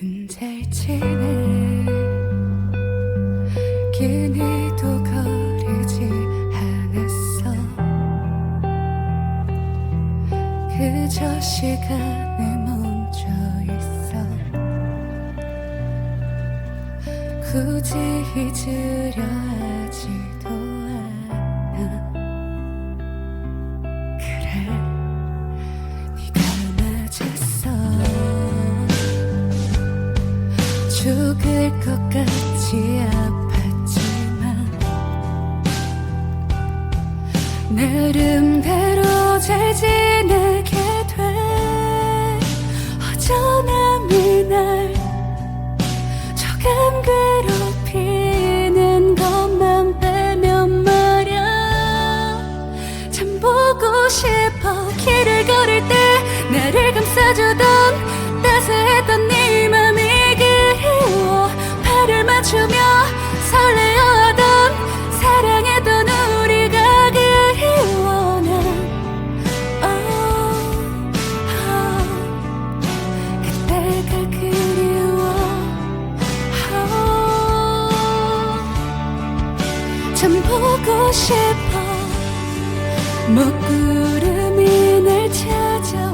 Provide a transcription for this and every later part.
나는 잘 지내. 기니도 거리지 않았어. 그저 시간에 멈춰 있어. 굳이 잊으려 죽을 것 같이 아팠지만 나름대로 잘 지내게 돼. 허전함이 날 조금 괴롭히는 것만 빼면 말야. 참 보고 싶어 길을 걸을 때 나를 감싸주던 참 보고 싶어. 먹구름이 날 찾아와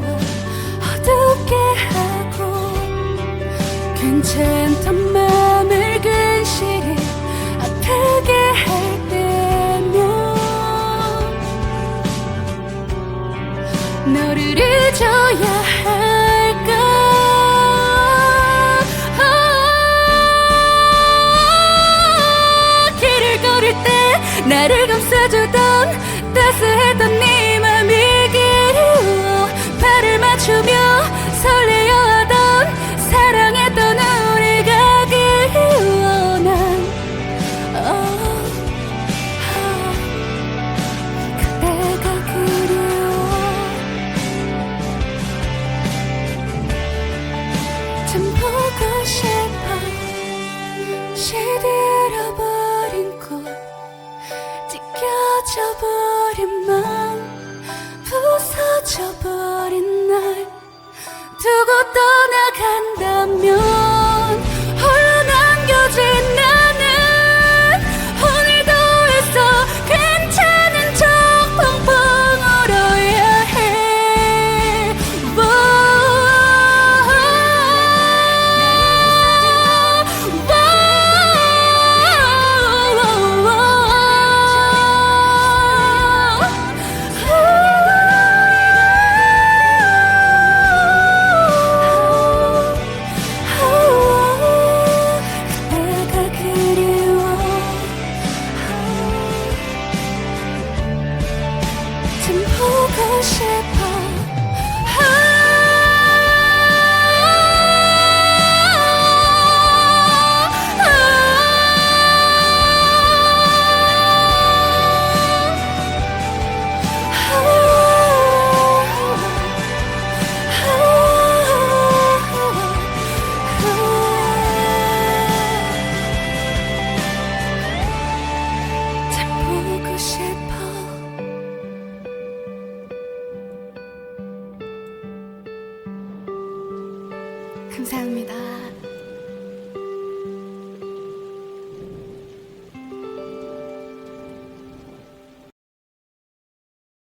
어둡게 하고 괜찮던 맘을 근실히 아프게 할 때면 너를 잊어야 할 찢겨져 버린 맘 부서져 감사합니다.